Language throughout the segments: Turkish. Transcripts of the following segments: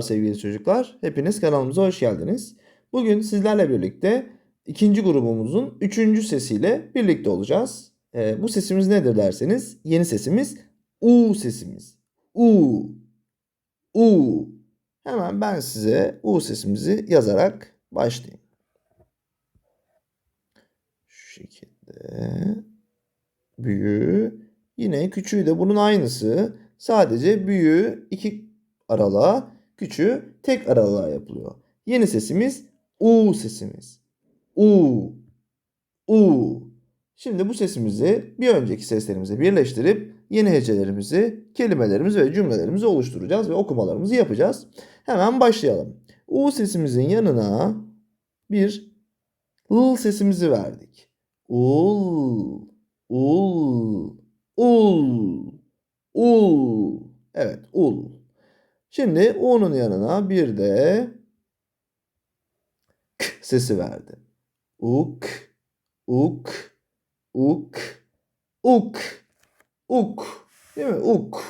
Merhabalar sevgili çocuklar. Hepiniz kanalımıza hoş geldiniz. Bugün sizlerle birlikte ikinci grubumuzun üçüncü sesiyle birlikte olacağız. Ee, bu sesimiz nedir derseniz yeni sesimiz U sesimiz. U. U. Hemen ben size U sesimizi yazarak başlayayım. Şu şekilde. Büyüğü. Yine küçüğü de bunun aynısı. Sadece büyüğü iki aralığa, küçüğü tek aralığa yapılıyor. Yeni sesimiz U sesimiz. U. U. Şimdi bu sesimizi bir önceki seslerimize birleştirip yeni hecelerimizi, kelimelerimizi ve cümlelerimizi oluşturacağız ve okumalarımızı yapacağız. Hemen başlayalım. U sesimizin yanına bir L sesimizi verdik. Ul, ul, ul, ul. Evet, ul. Şimdi U'nun yanına bir de K sesi verdim. Uk, uk, uk, uk, uk. Değil mi? Uk.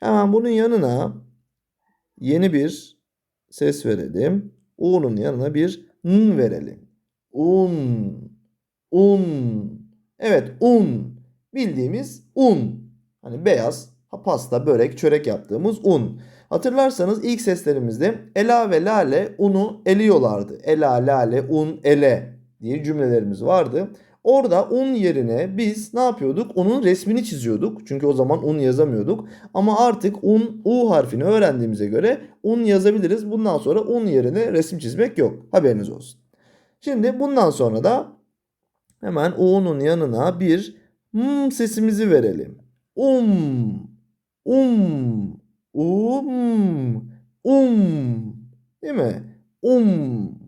Hemen bunun yanına yeni bir ses verelim. U'nun yanına bir n verelim. Un, un. Evet, un. Bildiğimiz un. Hani beyaz pasta, börek, çörek yaptığımız un. Hatırlarsanız ilk seslerimizde ela ve lale unu eliyorlardı. Ela, lale, un, ele diye cümlelerimiz vardı. Orada un yerine biz ne yapıyorduk? Onun resmini çiziyorduk. Çünkü o zaman un yazamıyorduk. Ama artık un, u harfini öğrendiğimize göre un yazabiliriz. Bundan sonra un yerine resim çizmek yok. Haberiniz olsun. Şimdi bundan sonra da hemen u'nun yanına bir m sesimizi verelim. Um, um, um, um. Değil mi? Um.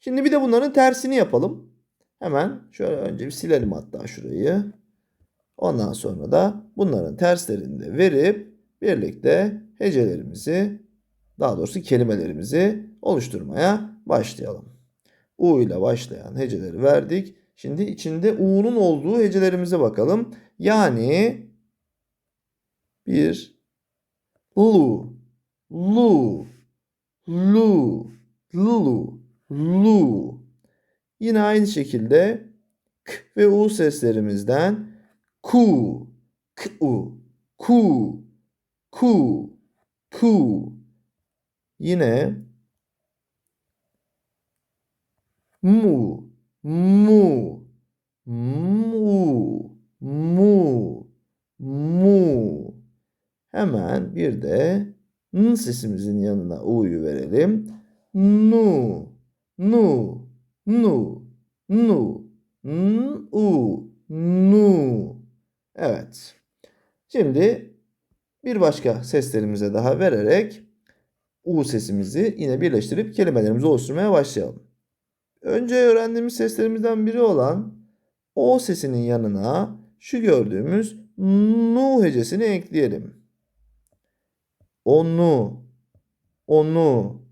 Şimdi bir de bunların tersini yapalım. Hemen şöyle önce bir silelim hatta şurayı. Ondan sonra da bunların terslerini de verip birlikte hecelerimizi daha doğrusu kelimelerimizi oluşturmaya başlayalım. U ile başlayan heceleri verdik. Şimdi içinde U'nun olduğu hecelerimize bakalım. Yani bir Lu, Lu, Lu, Lu, Lu. Yine aynı şekilde K ve U seslerimizden Ku, Ku, Ku, Ku, Ku. Yine Mu, Mu, Mu, Mu, Mu. Hemen bir de N sesimizin yanına U'yu verelim. Nu, Nu, Nu, Nu, N, U, Nu. Evet. Şimdi bir başka seslerimize daha vererek U sesimizi yine birleştirip kelimelerimizi oluşturmaya başlayalım. Önce öğrendiğimiz seslerimizden biri olan O sesinin yanına şu gördüğümüz Nu hecesini ekleyelim. Onu, onu.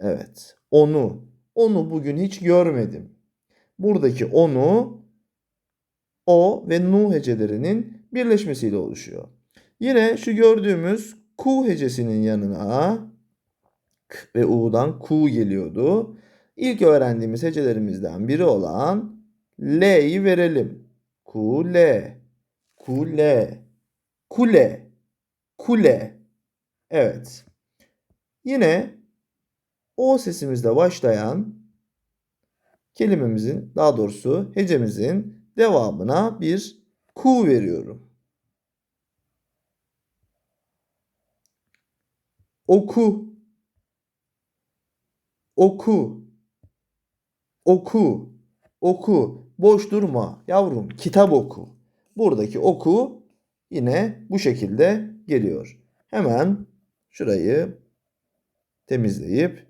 Evet, onu. Onu bugün hiç görmedim. Buradaki onu, o ve nu hecelerinin birleşmesiyle oluşuyor. Yine şu gördüğümüz ku hecesinin yanına k ve u'dan ku geliyordu. İlk öğrendiğimiz hecelerimizden biri olan l'yi verelim. Kule, kule, kule, kule. Evet. Yine o sesimizle başlayan kelimemizin daha doğrusu hecemizin devamına bir ku veriyorum. Oku. Oku. Oku. Oku. Boş durma yavrum. Kitap oku. Buradaki oku yine bu şekilde geliyor. Hemen şurayı temizleyip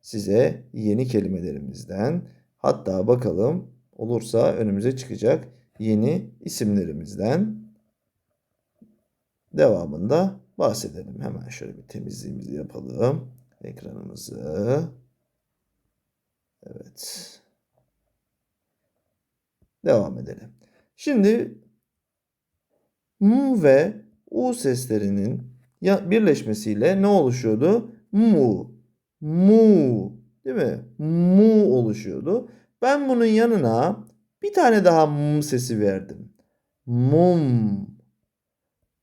size yeni kelimelerimizden hatta bakalım olursa önümüze çıkacak yeni isimlerimizden devamında bahsedelim. Hemen şöyle bir temizliğimizi yapalım. Ekranımızı. Evet. Devam edelim. Şimdi M ve U seslerinin birleşmesiyle ne oluşuyordu? Mu. Mu. Değil mi? Mu oluşuyordu. Ben bunun yanına bir tane daha m sesi verdim. Mum.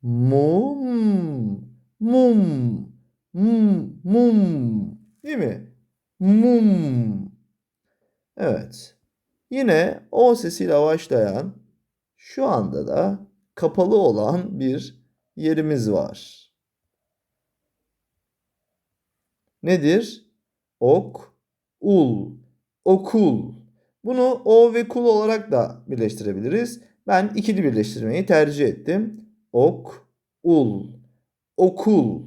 Mum. Mum. Mum. Mum. Değil mi? Mum. Evet. Yine o sesiyle başlayan şu anda da kapalı olan bir yerimiz var. Nedir? Ok, ul, okul. Bunu o ve kul olarak da birleştirebiliriz. Ben ikili birleştirmeyi tercih ettim. Ok, ul, okul,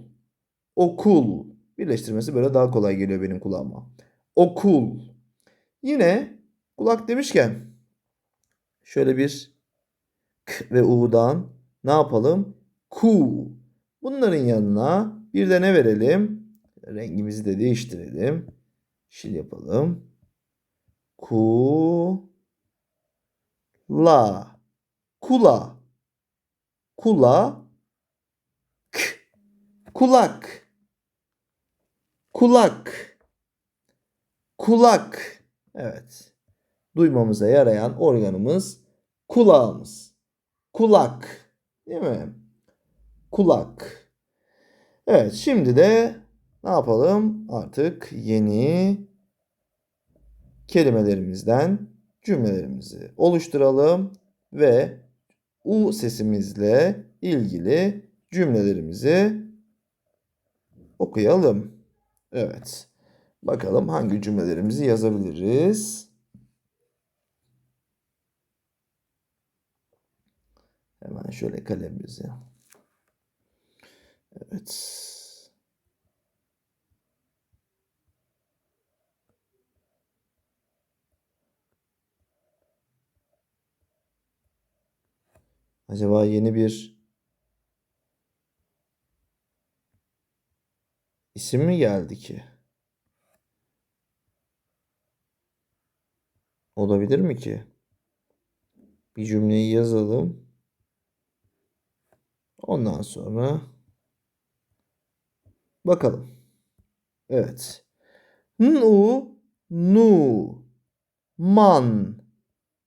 okul. Birleştirmesi böyle daha kolay geliyor benim kulağıma. Okul. Yine kulak demişken şöyle bir k ve u'dan ne yapalım? Ku. Bunların yanına bir de ne verelim? Rengimizi de değiştirelim. Şil yapalım. Ku. La. Kula. Kula. K. Kulak. Kulak. Kulak. Evet. Duymamıza yarayan organımız kulağımız. Kulak. Değil mi kulak evet şimdi de ne yapalım artık yeni kelimelerimizden cümlelerimizi oluşturalım ve u sesimizle ilgili cümlelerimizi okuyalım. Evet. Bakalım hangi cümlelerimizi yazabiliriz. Hemen şöyle kalemimizi. Evet. Acaba yeni bir isim mi geldi ki? Olabilir mi ki? Bir cümleyi yazalım. Ondan sonra bakalım. Evet. Nu, nu, man,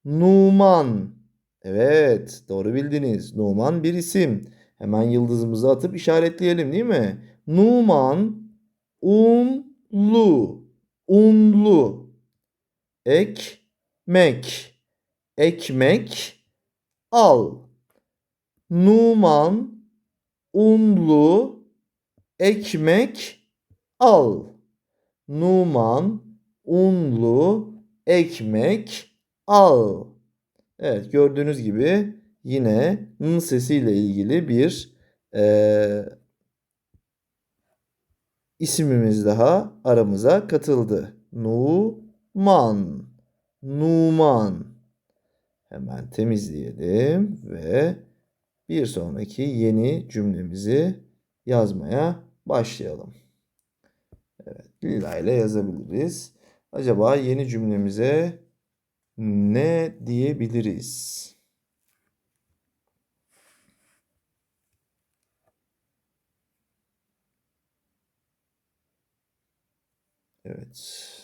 numan. Evet, doğru bildiniz. Numan bir isim. Hemen yıldızımızı atıp işaretleyelim değil mi? Numan, unlu, unlu, ekmek, ekmek, al. Numan, unlu, ekmek, al. Numan, unlu, ekmek, al. Evet gördüğünüz gibi yine n sesiyle ilgili bir e, isimimiz daha aramıza katıldı. Numan. Numan. Hemen temizleyelim ve bir sonraki yeni cümlemizi yazmaya başlayalım. Evet, lila ile yazabiliriz. Acaba yeni cümlemize ne diyebiliriz? Evet.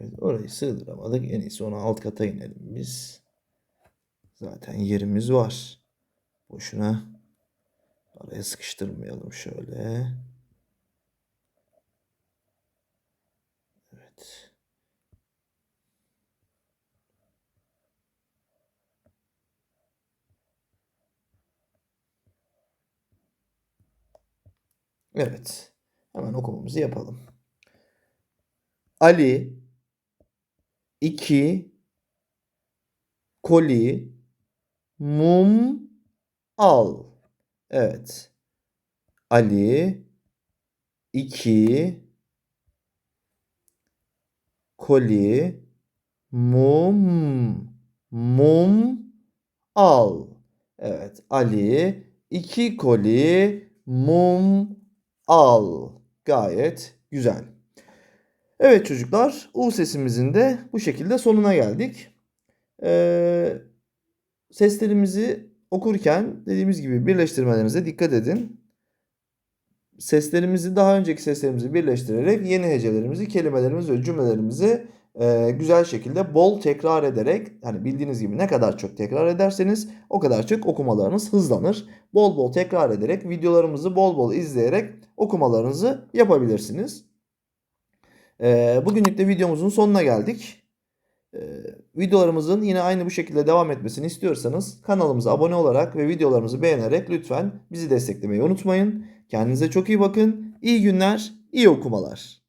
Evet, orayı sığdıramadık. En iyisi ona alt kata inelim biz. Zaten yerimiz var. Boşuna araya sıkıştırmayalım şöyle. Evet. Evet. Hemen okumamızı yapalım. Ali 2 koli mum al. Evet. Ali 2 koli Mum. Mum. Al. Evet. Ali iki koli mum al. Gayet güzel. Evet çocuklar, U sesimizin de bu şekilde sonuna geldik. Ee, seslerimizi okurken dediğimiz gibi birleştirmelerinize dikkat edin. Seslerimizi daha önceki seslerimizi birleştirerek yeni hecelerimizi, kelimelerimizi ve cümlelerimizi e, güzel şekilde bol tekrar ederek hani bildiğiniz gibi ne kadar çok tekrar ederseniz o kadar çok okumalarınız hızlanır. Bol bol tekrar ederek videolarımızı bol bol izleyerek okumalarınızı yapabilirsiniz. Ee, bugünlük de videomuzun sonuna geldik. Ee, videolarımızın yine aynı bu şekilde devam etmesini istiyorsanız kanalımıza abone olarak ve videolarımızı beğenerek lütfen bizi desteklemeyi unutmayın. Kendinize çok iyi bakın. İyi günler, iyi okumalar.